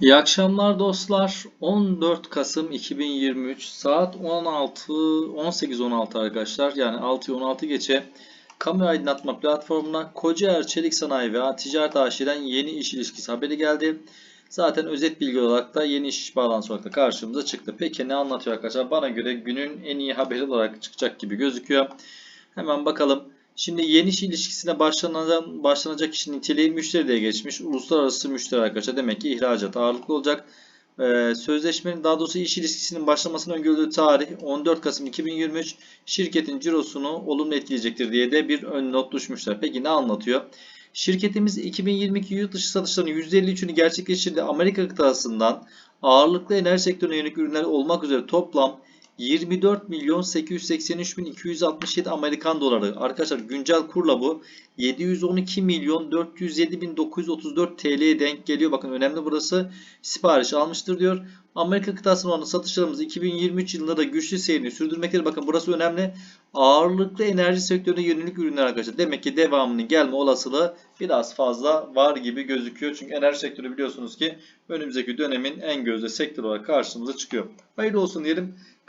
İyi akşamlar dostlar. 14 Kasım 2023 saat 16 18.16 arkadaşlar. Yani 6'yı 16 geçe kamu aydınlatma platformuna Kocaer Çelik Sanayi ve Ticaret AŞ'den yeni iş ilişkisi haberi geldi. Zaten özet bilgi olarak da yeni iş bağlantısı olarak da karşımıza çıktı. Peki ne anlatıyor arkadaşlar? Bana göre günün en iyi haberi olarak çıkacak gibi gözüküyor. Hemen bakalım. Şimdi yeni iş ilişkisine başlanacak, başlanacak kişinin niteliği müşteri diye geçmiş. Uluslararası müşteri arkadaşlar. Demek ki ihracat ağırlıklı olacak. Ee, sözleşmenin daha doğrusu iş ilişkisinin başlamasının öngörüldüğü tarih 14 Kasım 2023 şirketin cirosunu olumlu etkileyecektir diye de bir ön not düşmüşler. Peki ne anlatıyor? Şirketimiz 2022 yurt dışı satışlarının %53'ünü gerçekleştirdi. Amerika kıtasından ağırlıklı enerji sektörüne yönelik ürünler olmak üzere toplam 24 milyon 883 bin 267 Amerikan doları. Arkadaşlar güncel kurla bu 712 milyon 407 bin 934 TL'ye denk geliyor. Bakın önemli burası sipariş almıştır diyor. Amerika kıtasının olan satışlarımız 2023 yılında da güçlü seyrini sürdürmektedir. Bakın burası önemli. Ağırlıklı enerji sektörüne yönelik ürünler arkadaşlar. Demek ki devamının gelme olasılığı biraz fazla var gibi gözüküyor. Çünkü enerji sektörü biliyorsunuz ki önümüzdeki dönemin en gözde sektör olarak karşımıza çıkıyor. Hayırlı olsun diyelim.